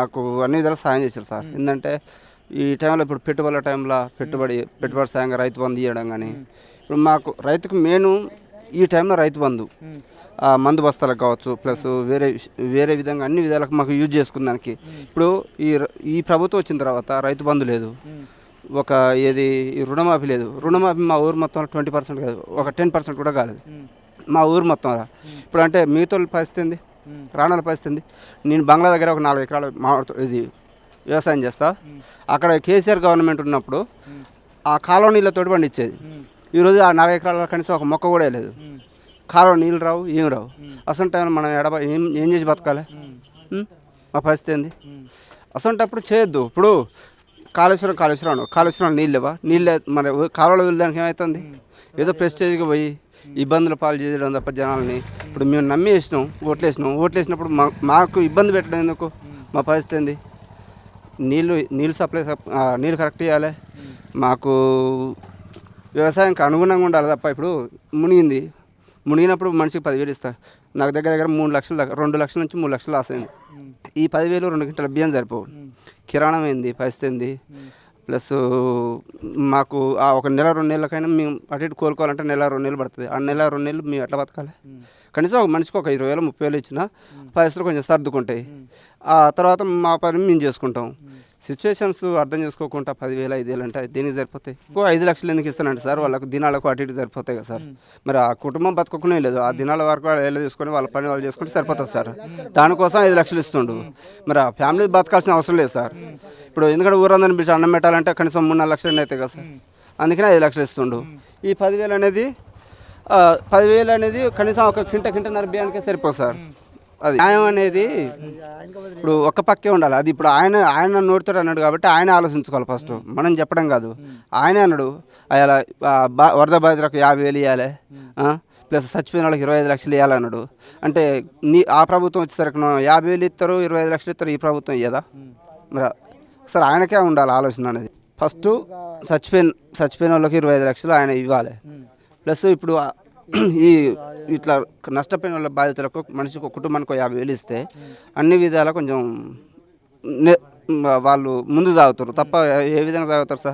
నాకు అన్ని విధాలు సాయం చేశారు సార్. ఏంటంటే ఈ టైంలో ఇప్పుడు పెట్టుబడుల టైంలో పెట్టుబడి పెట్టుబడి సాయంగా రైతు బంధు ఇవ్వడం కానీ ఇప్పుడు మాకు రైతుకు మెయిన్ ఈ టైంలో రైతు బంధు. ఆ మందు బస్తాలకు కావచ్చు ప్లస్ వేరే వేరే విధంగా అన్ని విధాలకు మాకు యూజ్ చేసుకున్నానికి ఇప్పుడు ఈ ఈ ప్రభుత్వం వచ్చిన తర్వాత రైతు బంధు లేదు. ఒక ఏది ఈ రుణమాఫీ లేదు. రుణమాఫీ మా ఊరు మొత్తం ట్వంటీ పర్సెంట్ కాదు ఒక టెన్ పర్సెంట్ కూడా కాలేదు. మా ఊరు మొత్తం. ఇప్పుడు అంటే మిగతా పరిస్థితి రాణాల పరిస్థితి నేను బంగ్లా దగ్గర ఒక నాలుగు ఎకరాలు మామిడి ఇది వ్యవసాయం చేస్తా. అక్కడ కేసీఆర్ గవర్నమెంట్ ఉన్నప్పుడు ఆ కాలువ నీళ్ళతోటి పండించేది. ఈరోజు ఆ నాలుగు ఎకరాల కనీసం ఒక మొక్క కూడా లేదు కాలువ నీళ్ళు రావు ఏం రావు. అసలు టైంలో మనం ఎడబ ఏం ఏం చేసి బతకాలి? మా పరిస్థితి ఏంది? అసలు చేయొద్దు. ఇప్పుడు కాళేశ్వరం కాళేశ్వరం కాళేశ్వరం నీళ్ళు లేవా? నీళ్ళు మరి కాలువలో వెళ్ళడానికి ఏమవుతుంది ఏదో ప్రెస్టేజ్గా పోయి ఇబ్బందులు పాలు చేయడం తప్ప జనాలని. ఇప్పుడు మేము నమ్మి వేసినాం ఓట్లు వేసినాం. ఓట్లు వేసినప్పుడు మా మాకు ఇబ్బంది పెట్టడం ఎందుకు? మా పరిస్థితి ఏంది? నీళ్ళు నీళ్ళు సప్లై నీళ్ళు కరెక్ట్ ఇవ్వాలి మాకు వ్యవసాయానికి అనుగుణంగా ఉండాలి తప్ప ఇప్పుడు మునిగింది. మునిగినప్పుడు మనిషికి పదివేలు ఇస్తారు. నాకు దగ్గర దగ్గర మూడు లక్షల దగ్గర రెండు లక్షల నుంచి మూడు లక్షలు లాస్ అయింది. ఈ పదివేలు రెండు గంటల బియ్యం సరిపోవు కిరాణం ఏంది? పరిస్థితి ఏంది? ప్లస్ మాకు ఆ ఒక నెల రెండు నెలలకైనా మేము అటు ఇటు కోలుకోవాలంటే నెల రెండు నెలలు పడుతుంది. ఆ నెల రెండు నెలలు మేము ఎట్లా బతకాలి? కనీసం ఒక మనిషికి ఒక ఇరవై వేలు ముప్పై వేలు ఇచ్చినా పరిస్థితులు కొంచెం సర్దుకుంటాయి. ఆ తర్వాత మా పని మేము చేసుకుంటాం. సిచ్యువేషన్స్ అర్థం చేసుకోకుండా పదివేలు ఐదు వేలు అంటే దీనికి సరిపోతాయి? ఇంకో ఐదు లక్షలు ఎందుకు ఇస్తానంటే సార్? వాళ్ళకు దినాలకు అటు ఇటు సరిపోతాయి కదా సార్. మరి ఆ కుటుంబం బతకకునే లేదు. ఆ దినాల వరకు వాళ్ళు తీసుకొని వాళ్ళ పని వాళ్ళు చేసుకుంటే సరిపోతుంది సార్. దానికోసం ఐదు లక్షలు ఇస్తుండు. మరి ఆ ఫ్యామిలీ బతకాల్సిన అవసరం లేదు సార్. ఇప్పుడు ఎందుకంటే ఊరందరిని పిలిచి అన్నం పెట్టాలంటే కనీసం మూడు నాలుగు లక్షలు అవుతాయి కదా సార్. అందుకనే ఐదు లక్షలు ఇస్తుండు. ఈ పదివేలు అనేది పదివేలు అనేది కనీసం ఒక కింట కింటన్నర బియ్యానికే సరిపోదు సార్. అది న్యాయం అనేది ఇప్పుడు ఒక్క పక్కే ఉండాలి. అది ఇప్పుడు ఆయన ఆయన నోటితో అన్నాడు కాబట్టి ఆయన ఆలోచించుకోవాలి ఫస్ట్. మనం చెప్పడం కాదు. ఆయనే అన్నాడు అలా వరద బాధితులకు యాభై వేలు ఇవ్వాలి ప్లస్ చచ్చిపోయిన వాళ్ళకి ఇరవై ఐదు లక్షలు ఇవ్వాలన్నాడు అంటే నీ ఆ ప్రభుత్వం వచ్చేసరికి యాభై వేలు ఇస్తారు ఇరవై ఐదు లక్షలు ఇస్తారు ఈ ప్రభుత్వం ఇయ్యదా? మరి ఒకసారి ఆయనకే ఉండాలి ఆలోచన అనేది. ఫస్ట్ చచ్చిపోయిన చచ్చిపోయిన వాళ్ళకి ఇరవై ఐదు లక్షలు ఆయన ఇవ్వాలి. ప్లస్ ఇప్పుడు ఈ ఇట్లా నష్టపోయిన వాళ్ళ బాధితులకు మనిషికి ఒక కుటుంబానికి ఒక యాభై వేలు ఇస్తే అన్ని విధాలా కొంచెం వాళ్ళు ముందు సాగుతారు తప్ప ఏ విధంగా సాగుతారు సార్?